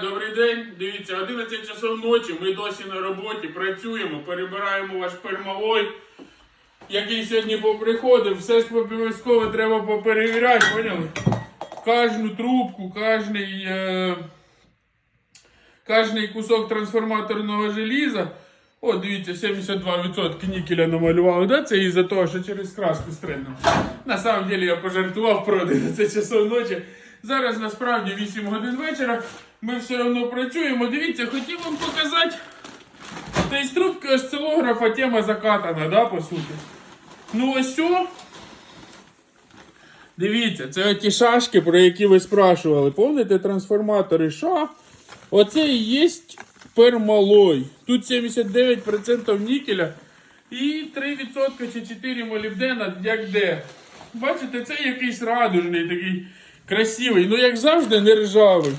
Добрий день. Дивіться, 11 часов ночі. Ми досі на роботі працюємо, перебираємо ваш пермалой, який сьогодні поприходив. Все ж обов'язково треба поперевіряти, поняли? Кожну трубку, кожний, е, кожний кусок трансформаторного желіза. О, дивіться, 72% нікеля намалювали. Да? Це із-за того, що через краску стрельнув. На самом деле я пожартував про 11 часов ночі. Зараз насправді 8 годин вечора. Ми все одно працюємо. Дивіться, хотів вам показати. Та із трубки осцилографа тема закатана, да, по суті. Ну ось що. Дивіться, це ті шашки, про які ви спрашували. Помните трансформатори ша? Оце і є пермалой. Тут 79% нікеля і 3% чи 4 молібдена, як де. Бачите, це якийсь радужний, такий красивий. Ну, як завжди, не ржавий.